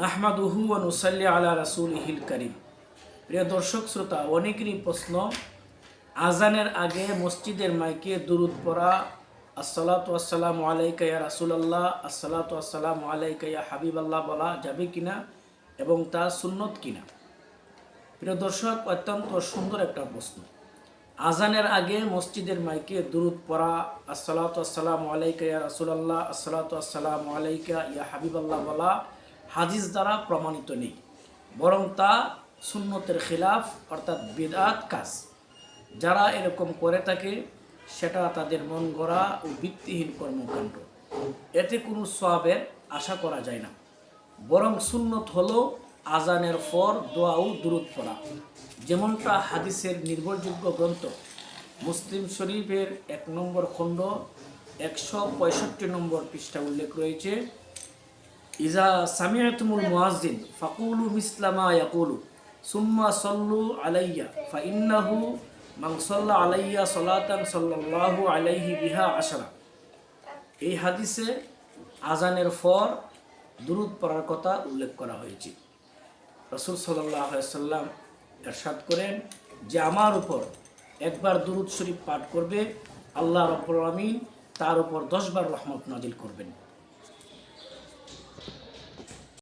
নাহমাদুহু নুসাল্লি আলা রাসুল হিল করিম। প্রিয় দর্শক, শ্রোতা, অনেকেরই প্রশ্ন আজানের আগে মসজিদের মাইকে দুরুদ পড়া, আসসালাতু আসসালামু আলাইকা রাসূলুল্লাহ, আসসালাতু আসসালামু আলাইকা ইয়া হাবিবাল্লাহ বলা যাবে কিনা এবং তা সুন্নত কিনা? প্রিয় দর্শক, অত্যন্ত সুন্দর একটা প্রশ্ন। আজানের আগে মসজিদের মাইকে দুরুদ পড়া, আসসালাতু আসসালামু আলাইকা ইয়া রাসূলুল্লাহ, আসসালাতু আসসালামু আলাইকা ইয়া হাবিবাল্লাহ বলা হাদিস দ্বারা প্রমাণিত নেই। বরং তা সুন্নতের খিলাফ, অর্থাৎ বেদাত কাজ। যারা এরকম করে থাকে, সেটা তাদের মন গড়া ও ভিত্তিহীন কর্মকাণ্ড। এতে কোনো সবের আশা করা যায় না। বরং সুন্নত হলো আজানের পর দোয়া ও দূরত পড়া। যেমনটা হাদিসের নির্ভরযোগ্য গ্রন্থ। মুসলিম শরীফের এক নম্বর খণ্ড, একশো পঁয়ষট্টি নম্বর পৃষ্ঠা উল্লেখ রয়েছে। ইজা সামিয়াতুমুল মুয়াজ্জিন, ফাকুলু মিসলামা ইয়াকুলু, সুম্মা সল্লু আলাইয়া ফা ইন্নাহু মান সাল্লা আলাইয়া সালাতান সাল্লাল্লাহু আলাইহি বিহা আশরা। এই হাদিসে আজানের পর দুরুদ পড়ার কথা উল্লেখ করা হয়েছে। রসুল সাল্লাহ সাল্লাম এরশাদ করেন যে আমার উপর একবার দুরুদ শরীফ পাঠ করবে, আল্লাহ রব্বুল আমিন তার উপর দশবার রহমত নাজিল করবেন।